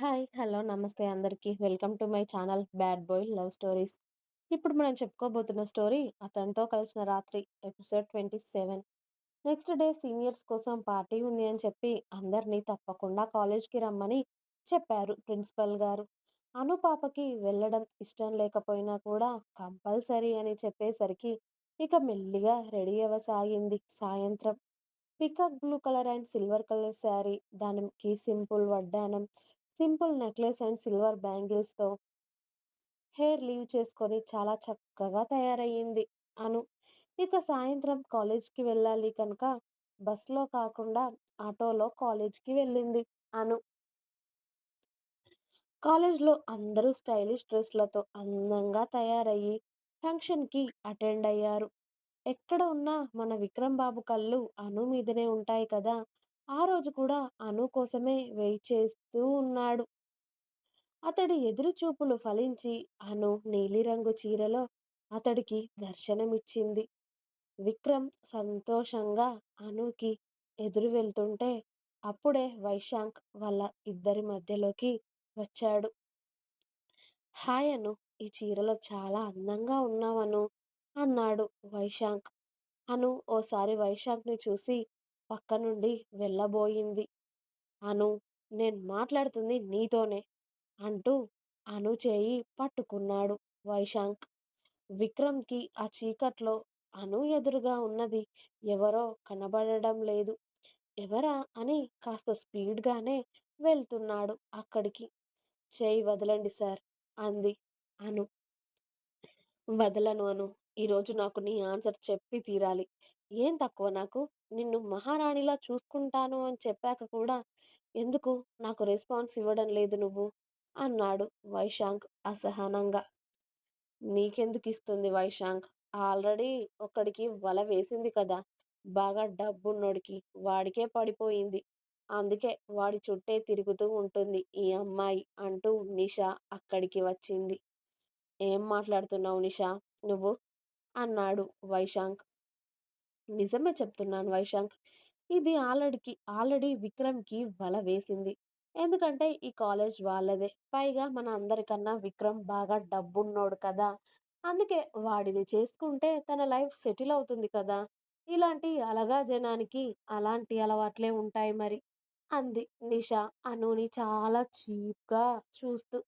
Hi! Hello! నమస్తే అందరికీ welcome to my channel 'bad boy love stories'. ఇప్పుడు మనం చెప్పుకోబోతున్న స్టోరీ 'అతనితో కలిసిన రాత్రి' ఎపిసోడ్ 27. నెక్స్ట్ డే సీనియర్స్ కోసం పార్టీ ఉంది అని చెప్పి అందరినీ తప్పకుండా కాలేజ్‌కి రమ్మని చెప్పారు ప్రిన్సిపల్ గారు. అను పాపకి వెళ్ళడం ఇష్టం లేకపోయినా కూడా కంపల్సరీ అని చెప్పేసరికి ఇక మెల్లిగా రెడీ అవ్వసాగింది సాయంత్రం. Peacock blue colour and silver colour sari, దానికి సింపుల్ వడ్డానం, సింపుల్ నెక్లెస్ అండ్ సిల్వర్ బ్యాంగిల్స్‌తో హెయిర్ లీవ్ చేసుకొని చాలా చక్కగా తయారయ్యింది అను. ఇక సాయంత్రం కాలేజ్‌కి వెళ్ళాలి కనుక బస్‌లో కాకుండా ఆటోలో కాలేజ్‌కి వెళ్ళింది అను. కాలేజ్‌లో అందరూ స్టైలిష్ డ్రెస్‌లతో అందంగా తయారయ్యి ఫంక్షన్‌కి అటెండ్ అయ్యారు. ఎక్కడ ఉన్నా మన విక్రమ్ బాబు కళ్ళు అను మీదనే ఉంటాయి కదా! ఆ రోజు కూడా అను కోసమే వెయిట్ చేస్తూ ఉన్నాడు. అతడి ఎదురుచూపులు ఫలించి అను నీలిరంగు చీరలో అతడికి దర్శనమిచ్చింది. విక్రమ్ సంతోషంగా అనుకి ఎదురు వెళ్తుంటే అప్పుడే వైశాంక్ వాళ్ళ ఇద్దరి మధ్యలోకి వచ్చాడు. హాయ్ అను! ఈ చీరలో చాలా అందంగా ఉన్నావను అన్నాడు వైశాంక్. అను ఓసారి వైశాంక్‌ని చూసి పక్క నుండి వెళ్ళబోయింది. అను నేను మాట్లాడుతుంది నీతోనే అంటూ అను చేయి పట్టుకున్నాడు వైశాంక్. విక్రమ్‌కి ఆ చీకట్లో అను ఎదురుగా ఉన్నది ఎవరో కనబడడం లేదు. ఎవరా అని కాస్త స్పీడ్‌గానే వెళ్తున్నాడు అక్కడికి. చేయి వదలండి సార్ అంది అను. వదలను అను. ఈరోజు నాకు నీ ఆన్సర్ చెప్పి తీరాలి. ఏం తక్కువ నాకు? నిన్ను మహారాణిలా చూసుకుంటాను అని చెప్పాక కూడా ఎందుకు నాకు రెస్పాన్స్ ఇవ్వడం లేదు నువ్వు? అన్నాడు వైశాంక్ అసహనంగా. నీకెందుకిస్తుంది వైశాంక్? ఆల్రెడీ ఒకడికి వల వేసింది కదా! బాగా డబ్బున్నోడికి. వాడికే పడిపోయింది. అందుకే వాడి చుట్టే తిరుగుతూ ఉంటుంది ఈ అమ్మాయి అంటూ నిషా అక్కడికి వచ్చింది. ఏం మాట్లాడుతున్నావు నిషా నువ్వు? అన్నాడు వైశాంక్. నిజమే చెప్తున్నాను వైశాంక్. ఇది ఆల్రెడీకి ఆల్రెడీ విక్రమ్‌కి వల వేసింది. ఎందుకంటే ఈ కాలేజ్ వాళ్ళదే. పైగా మన అందరికన్నా విక్రమ్ బాగా డబ్బున్నోడు కదా! అందుకే వాడిని చేసుకుంటే తన లైఫ్ సెటిల్ అవుతుంది కదా! ఇలాంటి అలగా జనానికి అలాంటి అలవాట్లే ఉంటాయి మరి అంది నిషా అనుని చాలా చీప్‌గా చూస్తూ.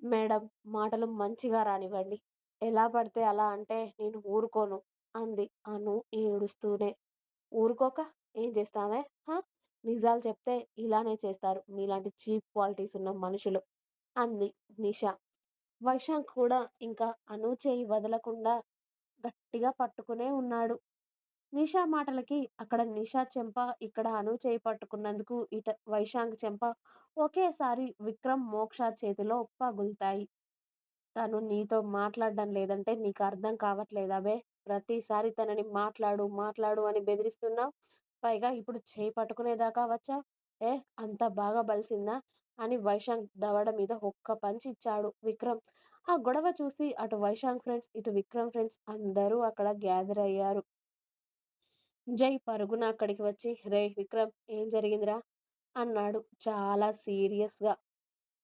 మేడం మాటలు మంచిగా రానివ్వండి. ఎలా పడితే అలా అంటే నేను ఊరుకోను అంది అను ఏడుస్తూనే. ఊరుకోక ఏం చేస్తావే? హ! నిజాలు చెప్తే ఇలానే చేస్తారు మీలాంటి చీప్ క్వాలిటీస్ ఉన్న మనుషులు అంది నిషా. వైశాంక్ కూడా ఇంకా అను చేయి వదలకుండా గట్టిగా పట్టుకునే ఉన్నాడు. నిషా మాటలకి అక్కడ నిషా చెంప, ఇక్కడ అను చేయి పట్టుకున్నందుకు ఇట వైశాంక్ చెంప ఒకేసారి విక్రమ్, మోక్ష చేతిలో పగులుతాయి తను నీతో మాట్లాడడం లేదంటే నీకు అర్థం కావట్లేదా బే? ప్రతిసారి తనని మాట్లాడు మాట్లాడు అని బెదిరిస్తున్నావు పైగా ఇప్పుడు చేయి పట్టుకునేదాకా వచ్చా ఏ అంత బాగా బలిసిందా? అని వైశాంక్ దవడ మీద ఒక్క పంచి ఇచ్చాడు విక్రమ్. ఆ గొడవ చూసి అటు వైశాంక్ ఫ్రెండ్స్, ఇటు విక్రమ్ ఫ్రెండ్స్ అందరూ అక్కడ గ్యాదర్ అయ్యారు. జై పరుగున అక్కడికి వచ్చి రే విక్రమ్ ఏం జరిగిందిరా? అన్నాడు చాలా సీరియస్‌గా.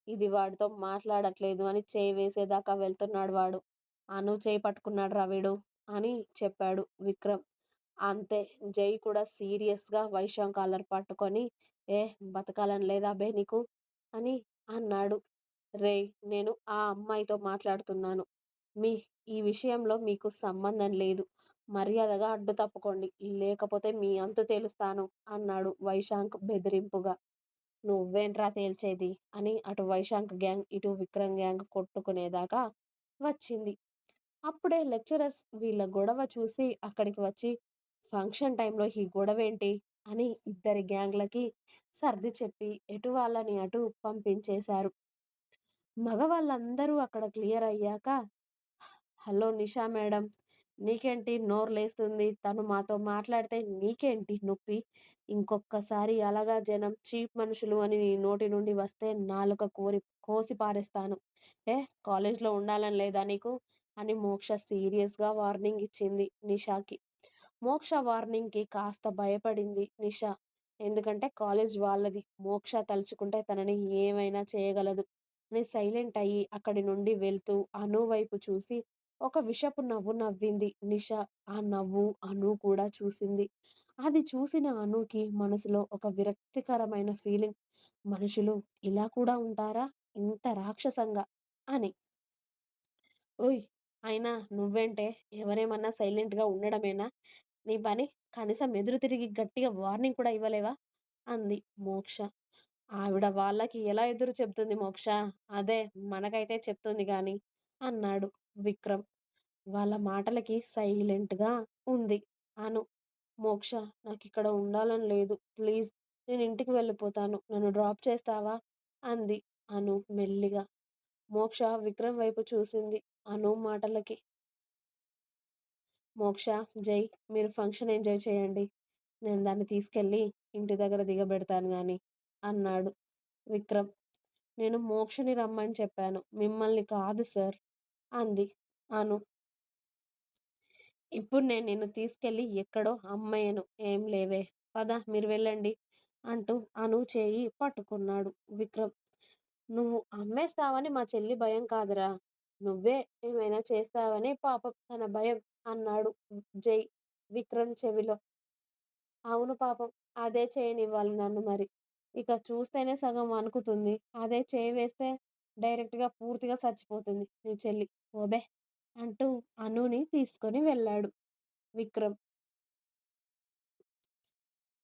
ఇది వాడితో మాట్లాడట్లేదు అని చేయి వేసేదాకా వెళ్తున్నాడు వాడు. అను చేయి పట్టుకున్నాడు రవిడు అని చెప్పాడు విక్రమ్. అంతే జై కూడా సీరియస్‌గా వైశాంక్ కాలర్ పట్టుకొని ఏ బతకాలని లేదా బే నీకు? అని అన్నాడు. రేయ్ నేను ఆ అమ్మాయితో మాట్లాడుతున్నాను. మీ ఈ విషయంలో మీకు సంబంధం లేదు. మర్యాదగా అడ్డు తప్పుకోండి. లేకపోతే మీ అంతు తేలుస్తాను అన్నాడు వైశాంక్ బెదిరింపుగా. నువ్వేంట్రా తేల్చేది? అని అటు వైశాంక్ గ్యాంగ్, ఇటు విక్రమ్ గ్యాంగ్ కొట్టుకునేదాకా వచ్చింది. అప్పుడే లెక్చరర్స్ వీళ్ళ గొడవ చూసి అక్కడికి వచ్చి ఫంక్షన్ టైంలో ఈ గొడవ ఏంటి అని ఇద్దరి గ్యాంగ్‌లకి సర్ది చెప్పి ఎటు వాళ్ళని అటు పంపించేశారు. మగవాళ్ళందరూ అక్కడ క్లియర్ అయ్యాక హలో నిషా మేడం నీకేంటి నోరు లేస్తుంది? తను మాతో మాట్లాడితే నీకేంటి నొప్పి? ఇంకొక్కసారి అలాగా జనం, చీప్ మనుషులు అని నీ నోటి నుండి వస్తే నాలుక కోరి కోసి పారేస్తాను. ఏ కాలేజ్‌లో ఉండాలని లేదా నీకు? అని మోక్ష సీరియస్‌గా వార్నింగ్ ఇచ్చింది నిషాకి. మోక్ష వార్నింగ్‌కి కాస్త భయపడింది నిషా. ఎందుకంటే కాలేజ్ వాళ్ళది. మోక్ష తలుచుకుంటే తనని ఏమైనా చేయగలదు అని సైలెంట్ అయ్యి అక్కడి నుండి వెళ్తూ అను వైపు చూసి ఒక విషపు నవ్వు నవ్వింది నిష. ఆ నవ్వు అను కూడా చూసింది. అది చూసిన అనుకి మనసులో ఒక విరక్తికరమైన ఫీలింగ్. మనుషులు ఇలా కూడా ఉంటారా? ఇంత రాక్షసంగా అని. ఓయ్! అయినా నువ్వేంటే ఎవరేమన్నా సైలెంట్‌గా ఉండడమేనా నీ పని? కనీసం ఎదురు తిరిగి గట్టిగా వార్నింగ్ కూడా ఇవ్వలేవా? అంది మోక్ష. ఆవిడ వాళ్ళకి ఎలా ఎదురు చెప్తుంది మోక్ష? అదే మనకైతే చెప్తుంది గాని అన్నాడు విక్రమ్. వాళ్ళ మాటలకి సైలెంట్‌గా ఉంది అను. మోక్ష నాకు ఇక్కడ ఉండాలని లేదు. ప్లీజ్ నేను ఇంటికి వెళ్ళిపోతాను. నన్ను డ్రాప్ చేస్తావా? అంది అను మెల్లిగా. మోక్ష విక్రమ్ వైపు చూసింది అను మాటలకి. మోక్ష, జై మీరు ఫంక్షన్ ఎంజాయ్ చేయండి. నేను దాన్ని తీసుకెళ్ళి ఇంటి దగ్గర దిగబెడతాను కానీ అన్నాడు విక్రమ్. నేను మోక్షని రమ్మని చెప్పాను. మిమ్మల్ని కాదు సార్ అంది అను. ఇప్పుడు నేను నిన్ను తీసుకెళ్ళి ఎక్కడో అమ్మేయను. ఏం లేవే. పద మీరు వెళ్ళండి అంటూ అను చేయి పట్టుకున్నాడు విక్రమ్. నువ్వు అమ్మేస్తావని మా చెల్లి భయం కాదురా. నువ్వే ఏమైనా చేస్తావని పాపం తన భయం అన్నాడు జై విక్రమ్ చెవిలో. అవును పాపం. అదే చేయనివ్వాలి నన్ను మరి. ఇక చూస్తేనే సగం వణుకుతుంది. అదే చేయి వేస్తే డైరెక్ట్‌గా పూర్తిగా చచ్చిపోతుంది నీ చెల్లి. ఓబే అంటూ అనుని తీసుకొని వెళ్ళాడు విక్రమ్.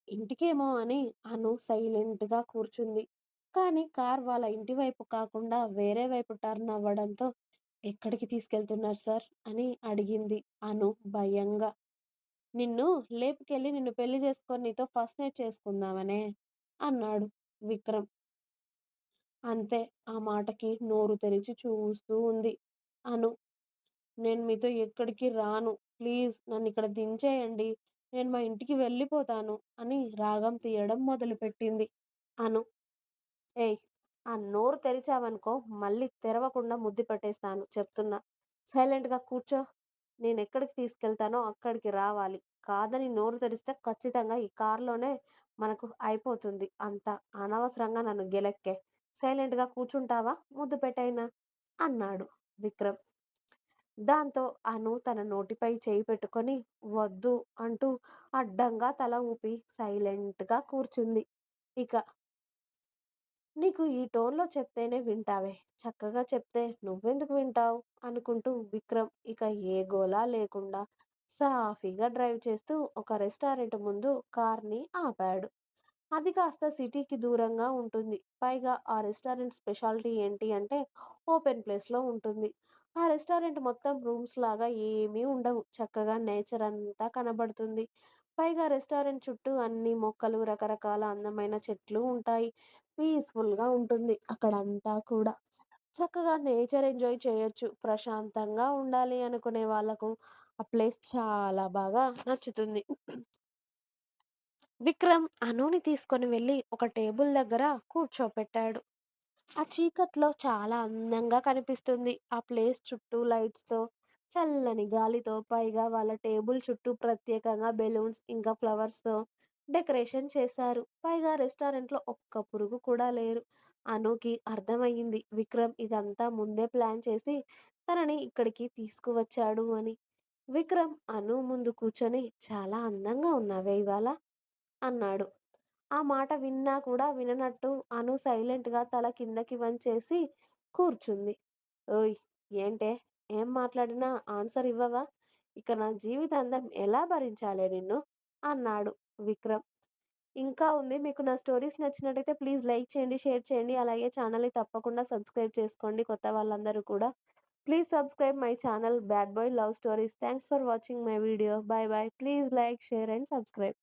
ఇంటికేమో అని అను సైలెంట్‌గా కూర్చుంది. కానీ కార్ వాళ్ళ ఇంటి వైపు కాకుండా వేరే వైపు టర్న్ అవ్వడంతో ఎక్కడికి తీసుకెళ్తున్నారు సార్? అని అడిగింది అను భయంగా. నిన్ను లేపుకెళ్ళి నిన్ను పెళ్ళి చేసుకొని నీతో ఫస్ట్ నైట్ చేసుకుందామనే అన్నాడు విక్రమ్. అంతే ఆ మాటకి నోరు తెరిచి చూస్తూ ఉంది అను. నేను మీతో ఎక్కడికి రాను. ప్లీజ్ నన్ను ఇక్కడ దించేయండి. నేను మా ఇంటికి వెళ్ళిపోతాను అని రాగం తీయడం మొదలుపెట్టింది అను. ఏయ్! ఆ నోరు తెరిచావనుకో మళ్ళీ తెరవకుండా ముద్దు పెట్టేస్తాను చెప్తున్నా. సైలెంట్‌గా కూర్చో. నేను ఎక్కడికి తీసుకెళ్తానో అక్కడికి రావాలి. కాదని నోరు తెరిస్తే ఖచ్చితంగా ఈ కారులోనే మనకు అయిపోతుంది అంత అనవసరంగా నన్ను గెలెక్కే సైలెంట్‌గా కూర్చుంటావా? ముద్దు పెట్టైనా అన్నాడు విక్రమ్. దాంతో అను తన నోటిపై చేయి పెట్టుకొని వద్దు అంటూ అడ్డంగా తల ఊపి సైలెంట్‌గా కూర్చుంది. ఇక నీకు ఈ టోన్‌లో చెప్తేనే వింటావే. చక్కగా చెప్తే నువ్వెందుకు వింటావ్? అనుకుంటూ విక్రమ్ ఇక ఏ గోలా లేకుండా సాఫీగా డ్రైవ్ చేస్తూ ఒక రెస్టారెంట్ ముందు కార్‌ని ఆపాడు. అది కాస్త సిటీకి దూరంగా ఉంటుంది. పైగా ఆ రెస్టారెంట్ స్పెషాలిటీ ఏంటి అంటే ఓపెన్ ప్లేస్‌లో ఉంటుంది. ఆ రెస్టారెంట్ మొత్తం రూమ్స్ లాగా ఏమీ ఉండవు. చక్కగా నేచర్ అంతా కనబడుతుంది. పైగా రెస్టారెంట్ చుట్టూ అన్ని మొక్కలు, రకరకాల అందమైన చెట్లు ఉంటాయి. పీస్‌ఫుల్‌గా ఉంటుంది అక్కడంతా కూడా. చక్కగా నేచర్ ఎంజాయ్ చేయొచ్చు. ప్రశాంతంగా ఉండాలి అనుకునే వాళ్ళకు ఆ ప్లేస్ చాలా బాగా నచ్చుతుంది. విక్రమ్ అనుని తీసుకొని వెళ్ళి ఒక టేబుల్ దగ్గర కూర్చోపెట్టాడు. ఆ చీకట్లో చాలా అందంగా కనిపిస్తుంది. ఆ ప్లేస్ చుట్టూ లైట్స్‌తో, చల్లని గాలితో పైగా వాళ్ళ టేబుల్ చుట్టూ ప్రత్యేకంగా బెలూన్స్ ఇంకా ఫ్లవర్స్‌తో డెకరేషన్ చేశారు. పైగా రెస్టారెంట్‌లో ఒక్క పురుగు కూడా లేరు. అనుకి అర్థమయ్యింది విక్రమ్ ఇదంతా ముందే ప్లాన్ చేసి తనని ఇక్కడికి తీసుకువచ్చాడు అని. విక్రమ్ అను ముందు కూర్చొని చాలా అందంగా ఉన్నావే ఇవాళ అన్నాడు. ఆ మాట విన్నా కూడా విననట్టు అను సైలెంట్‌గా తల కిందకి వంచేసి కూర్చుంది. ఓయ్! ఏంటే? ఏం మాట్లాడినా ఆన్సర్ ఇవ్వవా? ఇక నా జీవితాంతం ఎలా భరించాలే నిన్ను? అన్నాడు విక్రమ్. ఇంకా ఉంది. మీకు నా స్టోరీస్ నచ్చినట్టయితే ప్లీజ్ లైక్ చేయండి, షేర్ చేయండి. అలాగే ఛానల్‌ని తప్పకుండా సబ్స్క్రైబ్ చేసుకోండి కొత్త వాళ్ళందరూ కూడా. Please subscribe my channel bad boy love stories. Thanks for watching my video. Bye bye please like, share and subscribe.